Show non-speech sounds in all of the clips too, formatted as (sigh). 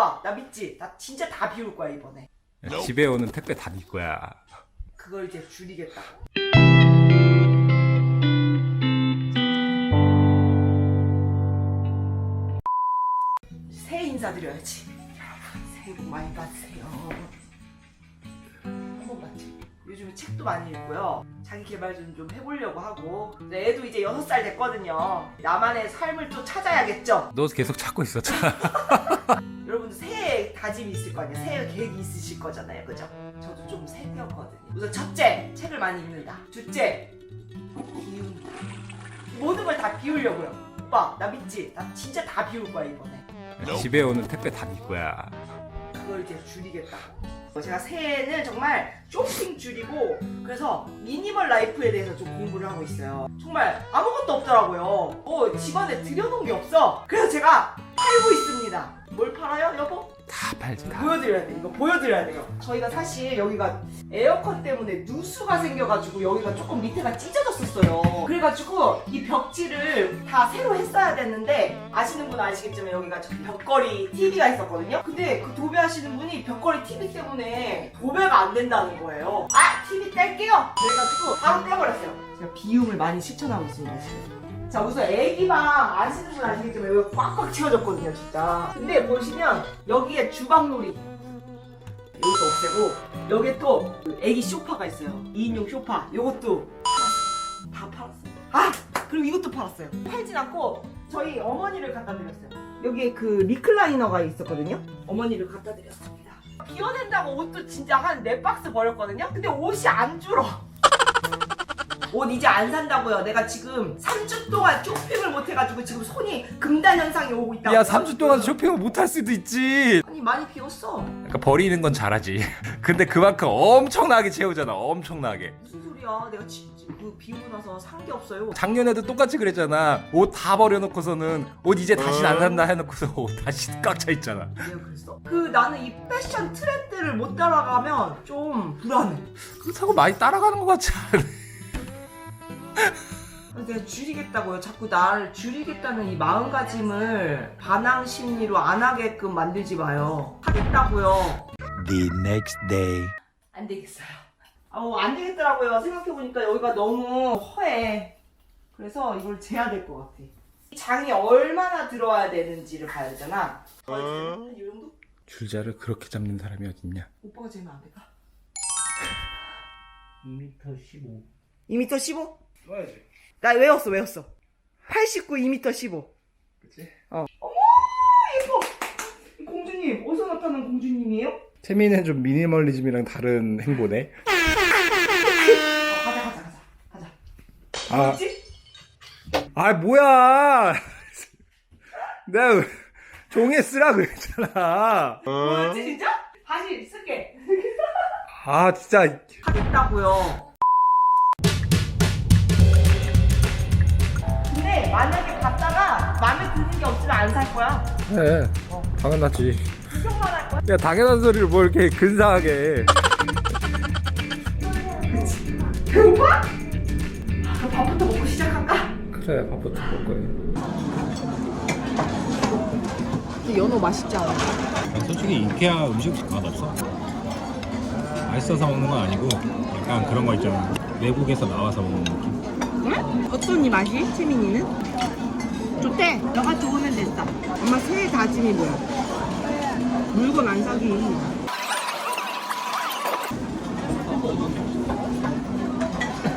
오빠 나 믿지? 나 진짜 다 비울 거야 이번에. 집에 오는 택배 다 네 거야. 그걸 이제 줄이겠다고. 새해 인사드려야지. 여러분 새해 복 많이 받으세요. 한번 맞지? 요즘에 책도 많이 읽고요. 자기 개발 좀, 좀 해보려고 하고. 근데 애도 이제 6살 됐거든요. 나만의 삶을 또 찾아야겠죠? 너 계속 찾고 있었잖아. (laughs) (laughs) 여러분도 새해 다짐이 있을 거 아니에요? 새해 계획이 있으실 거잖아요. 그죠? 저도 좀 생겼거든요. 우선 첫째, 책을 많이 읽는다. 둘째, 비운다. 모든 걸 다 비우려고요. 오빠, 나 믿지? 나 진짜 다 비울 거야, 이번에. 집에 오는 택배 다 네 거야. 그걸 이제 줄이겠다고. 제가 새해에는 정말 쇼핑 줄이고 그래서 미니멀 라이프에 대해서 좀 공부를 하고 있어요. 정말 아무것도 없더라고요. 뭐 집안에 들여놓은 게 없어. 그래서 제가 팔고 있습니다. 뭘 팔아요, 여보? 다 팔지 다. 보여드려야 돼. 이거 보여드려야 돼요. 저희가 사실 여기가 에어컨 때문에 누수가 생겨가지고 여기가 조금 밑에가 찢어졌었어요. 그래가지고 이 벽지를 다 새로 했어야 됐는데 아시는 분 아시겠지만 여기가 저 벽걸이 TV가 있었거든요. 근데 그 도배하시는 분이 벽걸이 TV 때문에 도배가 안 된다는 거예요. 아 TV 뗄게요. 그래가지고 바로 떼버렸어요. 제가 비움을 많이 실천하고 있습니다 지금. 자 우선 애기방 아시는 분 아시겠지만 여기 꽉꽉 채워졌거든요 진짜. 근데 보시면 여기에 주방놀이 이것도 없애고 여기에 또그 애기 쇼파가 있어요. 2인용 쇼파. 이것도 다 팔았어요. 아! 그리고 이것도 팔았어요. 팔진 않고 저희 어머니를 갖다 드렸어요. 여기에 그 리클라이너가 있었거든요. 어머니를 갖다 드렸습니다. 비워낸다고 옷도 진짜 한네 박스 버렸거든요. 근데 옷이 안 줄어 옷 이제 안 산다고요. 내가 지금 3주 동안 쇼핑을 못 해가지고 지금 손이 금단 현상이 오고 있다고. 야 3주 동안 쇼핑을 못 할 수도 있지. 아니 많이 비웠어. 그러니까 버리는 건 잘하지. (laughs) 근데 그만큼 엄청나게 채우잖아. 엄청나게. 무슨 소리야? 내가 지, 지, 그 비우고 나서 산 게 없어요. 작년에도 똑같이 그랬잖아. 옷 다 버려놓고서는 옷 이제 다시 안 산다 해놓고서 (laughs) 옷 다시 꽉 차 있잖아. 내가 그랬어. 그 나는 이 패션 트렌드를 못 따라가면 좀 불안해. 그렇다고 많이 따라가는 것 같지 않아? 내가 줄이겠다고요. 자꾸 나를 줄이겠다는 이 마음가짐을 반항 심리로 안 하게끔 만들지 마요. 하겠다고요. The next day. 안 되겠어요. 아우 안 되겠더라고요. 생각해 보니까 여기가 너무 허해. 그래서 이걸 재야 될 것 같아. 이 장이 얼마나 들어와야 되는지를 봐야 되잖아. 한이 정도? 줄자를 그렇게 잡는 사람이 어딨냐? 오빠가 재면 안 될까? 2m 15. 2m 15? 써야지. 나 외웠어 외웠어. 89 2m 15. 그치? 어. 어머 예뻐. 이 공주님 어디서 나타난 공주님이에요? 채민은 좀 미니멀리즘이랑 다른 행보네. 어, 가자 가자 가자 가자. 아? 아 뭐야? (laughs) 내가 종이에 쓰라 그랬잖아. 뭐였지 진짜? 다시 쓸게. 아 진짜 하겠다고요. 만약에 갔다가 마음에 드는 게 없으면 안 살 거야. 네 당연하지. 구경만 할 거야. 야 당연한 소리를 뭐 이렇게 근사하게 해. 배고파? 아, 밥부터 먹고 시작할까? 그래 밥부터 먹을 거야. 연어 맛있지 않아? 솔직히 이케아 음식 맛없어. 맛있어서 먹는 건 아니고 약간 그런 거 있잖아. 외국에서 나와서 먹는 느낌. 어떤 이 맛이? 채민이는? 좋대. 너가 좋으면 됐어. 엄마 새해 다짐이 뭐야? 물건 안 사기.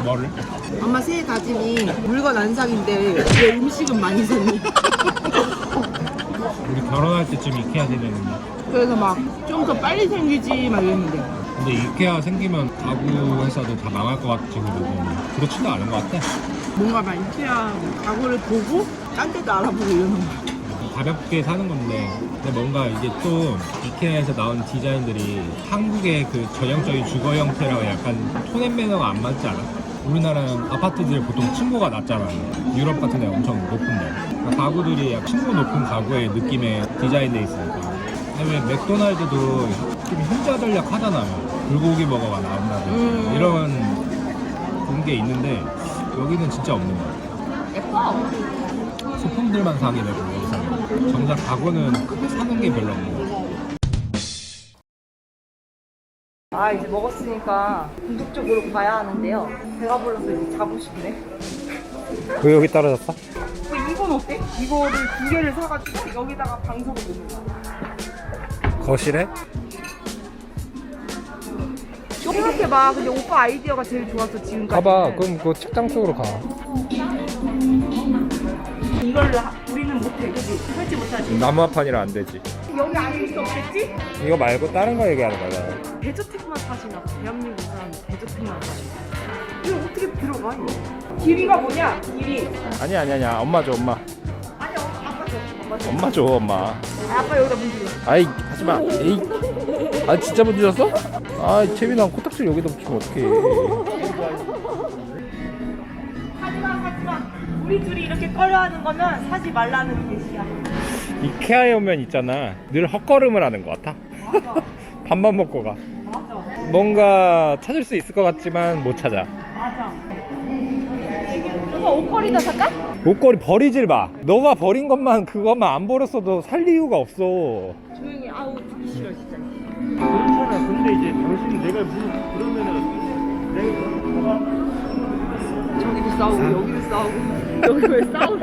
뭐를? 엄마 새해 다짐이 물건 안 사기인데 왜 음식은 많이 샀니? 우리 결혼할 때쯤 이케아 되려는데. 그래서 막 좀 더 빨리 생기지 막 이랬는데 근데 이케아 생기면 가구 회사도 다 망할 것 같지 그리고 그렇지도 않은 것 같아. 뭔가 막 이케아 가구를 보고 딴 데도 알아보고 이러는 거야. 가볍게 사는 건데 근데 뭔가 이게 또 이케아에서 나온 디자인들이 한국의 그 전형적인 주거 형태랑 약간 톤앤 매너가 안 맞지 않아? 우리나라는 아파트들 보통 층고가 낮잖아 유럽 같은 데 엄청 높은데 그러니까 가구들이 약 층고 높은 가구의 느낌의 디자인돼 있으니까 근데 왜 맥도날드도 좀 흰자 전략 하잖아 불고기 버거가 나온다든지 음. 이런 그런 게 있는데 여기는 진짜 없는 거야 예뻐. 소품들만 사게 되고 여기서는 정작 가구는 크게 사는 게 별로 없는 거야 아 이제 먹었으니까 본격적으로 가야 하는데요. 배가 불러서 이제 자고 싶네. 왜 여기 떨어졌어? 어, 이건 어때? 이거를 두 개를 사가지고 여기다가 방석을 놓는 거야. 거실에? 생각해봐. 근데 오빠 아이디어가 제일 좋았어 지금까지. 가봐. 그럼 그 책장 쪽으로 가. 이걸 하- 우리는 못해, 그지? 설치 못하지. 나무판이라 안 되지. 여기 앉을 수 없겠지? 이거 말고 다른 거 얘기하는 거잖아. 대저택만 사시나 봐. 대한민국 사람 대저택만 사시나 이거 어떻게 들어가 이거? 길이가 뭐냐? 길이. 아니 아니 아니야. 엄마 줘 엄마. 아니 어, 아빠 줘. 아빠 줘. 엄마 줘 엄마. 아, 아빠 여기다 문 들어. 아이 하지 마. 에이. 아 진짜 문질렀어? 아 채빈아 코딱지 여기다 붙이면 어떡해. 하지마 하지마. 우리 둘이 이렇게 꺼려하는 거면 사지 말라는 예시야. 이케아에 오면 있잖아. 늘 헛걸음을 하는 것 같아. 맞아. 밥만 먹고 가. 맞아. 뭔가 찾을 수 있을 것 같지만 못 찾아. 맞아. 옷걸이나 살까? 옷걸이 버리질 마. 너가 버린 것만 그것만 안 버렸어도 살 이유가 없어. 조용히 아우 듣기 싫어 진짜. 괜찮아. 근데 이제 당신 내가 무슨 그러면은 내가 저기도 싸우고 여기도 싸우고 여기 왜 싸우?